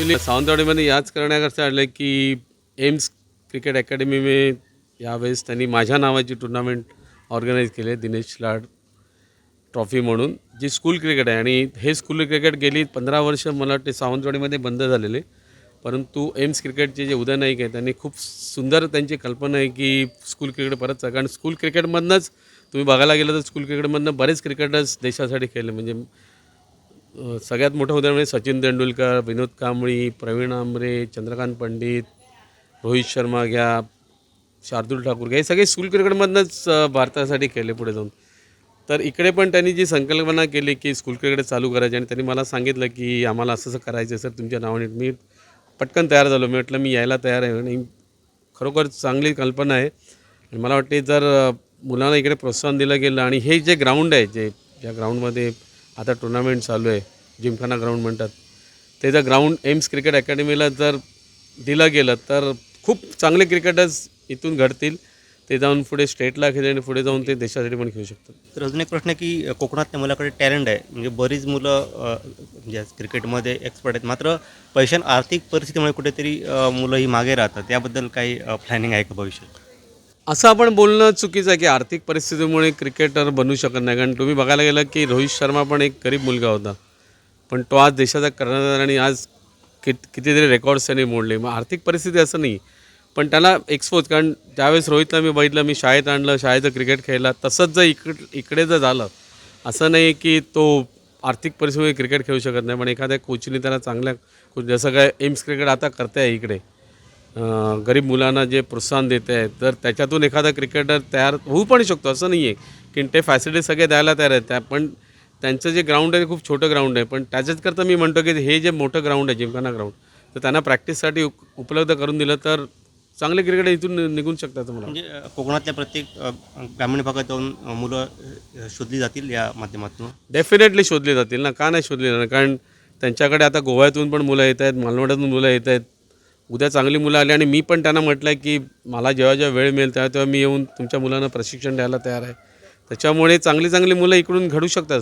Actually सावंतवाडीमध्ये म्हणजे याच करण्याकरता आलं की एम्स क्रिकेट अकॅडमी में यावेळेस त्यांनी माझ्या नावाची टुर्नामेंट ऑर्गनाईज केली आहे दिनेश लाड ट्रॉफी म्हणून जी स्कूल क्रिकेट आहे. आणि हे स्कूल क्रिकेट गेली पंधरा वर्ष मला वाटते सावंतवाडीमध्ये बंद झालेले. परंतु एम्स क्रिकेटचे जे उदय नाईक आहे त्यांनी खूप सुंदर त्यांची कल्पना आहे की स्कूल क्रिकेट परत जा कारण स्कूल क्रिकेटमधनंच तुम्ही बघायला गेलं तर स्कूल क्रिकेटमधनं बरेच क्रिकेटर्स देशासाठी खेळले. म्हणजे सगळ्यात मोठं उदाहरण म्हणजे सचिन तेंडुलकर विनोद कांबळी प्रवीण आंबरे चंद्रकांत पंडित रोहित शर्मा घ्या शार्दूल ठाकूर घ्या हे सगळे स्कूल क्रिकेटमधनंच भारतासाठी खेळले पुढे जाऊन. तर इकडे पण त्यांनी जी संकल्पना केली की स्कूल क्रिकेट चालू करायची आणि त्यांनी मला सांगितलं की आम्हाला असं असं करायचं आहे सर तुमच्या नावाने मी पटकन तयार झालो. मी म्हटलं मी यायला तयार आहे. आणि खरोखर चांगली कल्पना आहे. आणि मला वाटते जर मुलांना इकडे प्रोत्साहन दिलं गेलं आणि हे जे ग्राउंड आहे जे ज्या ग्राउंडमध्ये आता टुर्नामेंट चालू आहे. जिमखाना ग्राउंड म्हणतात. ते जर ग्राउंड एम्स क्रिकेट अकॅडमीला जर दिलं गेलं तर खूप चांगले क्रिकेटर्स इथून घडतील. ते जाऊन पुढे स्टेटला खेळले आणि पुढे जाऊन ते देशासाठी पण खेळू शकतात. तर अजून एक प्रश्न आहे की कोकणातल्या मुलाकडे टॅलेंट आहे. म्हणजे बरीच मुलं म्हणजे क्रिकेटमध्ये एक्सपर्ट आहेत. मात्र पैशां आर्थिक परिस्थितीमुळे कुठेतरी मुलं ही मागे राहतात. त्याबद्दल काही प्लॅनिंग आहे का भविष्यात? असं आपण बोलणं चुकीचं आहे की आर्थिक परिस्थितीमुळे क्रिकेटर बनू शकत नाही. कारण तुम्ही बघायला गेलं की रोहित शर्मा पण एक गरीब मुलगा होता. पण तो आज देशाचा कर्णधार आणि आज कित कितीतरी रेकॉर्ड्स त्याने मोडले. मग आर्थिक परिस्थिती असं नाही. पण त्याला एक्सपोज कारण त्यावेळेस रोहितला मी बघितलं मी शाळेत आणलं शाळेचं क्रिकेट खेळला तसंच जर इकड इकडे जर झालं असं नाही की तो आर्थिक परिस्थितीमुळे क्रिकेट खेळू शकत नाही. पण एखाद्या कोचने त्याला चांगल्या कोच जसं काय एम्स क्रिकेट आता करते आहे इकडे. गरीब मुलांना जे प्रोत्साहन देत आहे तर त्याच्यातून एखादा क्रिकेटर तयार होऊ पण शकतो असं नाही आहे की ते फॅसिलिटी सगळे द्यायला तयार आहेत. त्या पण त्यांचं जे ग्राउंड आहे ते खूप छोटं ग्राउंड आहे. पण त्याच्याचकरता मी म्हणतो की हे जे मोठं ग्राउंड आहे जिमखाना ग्राउंड तर त्यांना प्रॅक्टिससाठी उप उपलब्ध करून दिलं तर चांगले क्रिकेट इथून निघून शकतात मला म्हणजे कोकणातल्या प्रत्येक ग्रामीण भागात जाऊन मुलं शोधली जातील या माध्यमातून? डेफिनेटली शोधले जातील ना. का नाही शोधले जाणार? कारण त्यांच्याकडे आता गोव्यातून पण मुलं येत आहेत मालवणातून मुलं येत आहेत. उद्या चांगली मुलं आली आणि मी पण त्यांना म्हटलं आहे की मला जेव्हा जेव्हा वेळ मिळेल तेव्हा तेव्हा मी येऊन तुमच्या मुलांना प्रशिक्षण द्यायला तयार आहे. त्याच्यामुळे चांगली चांगली मुलं इकडून घडू शकतात.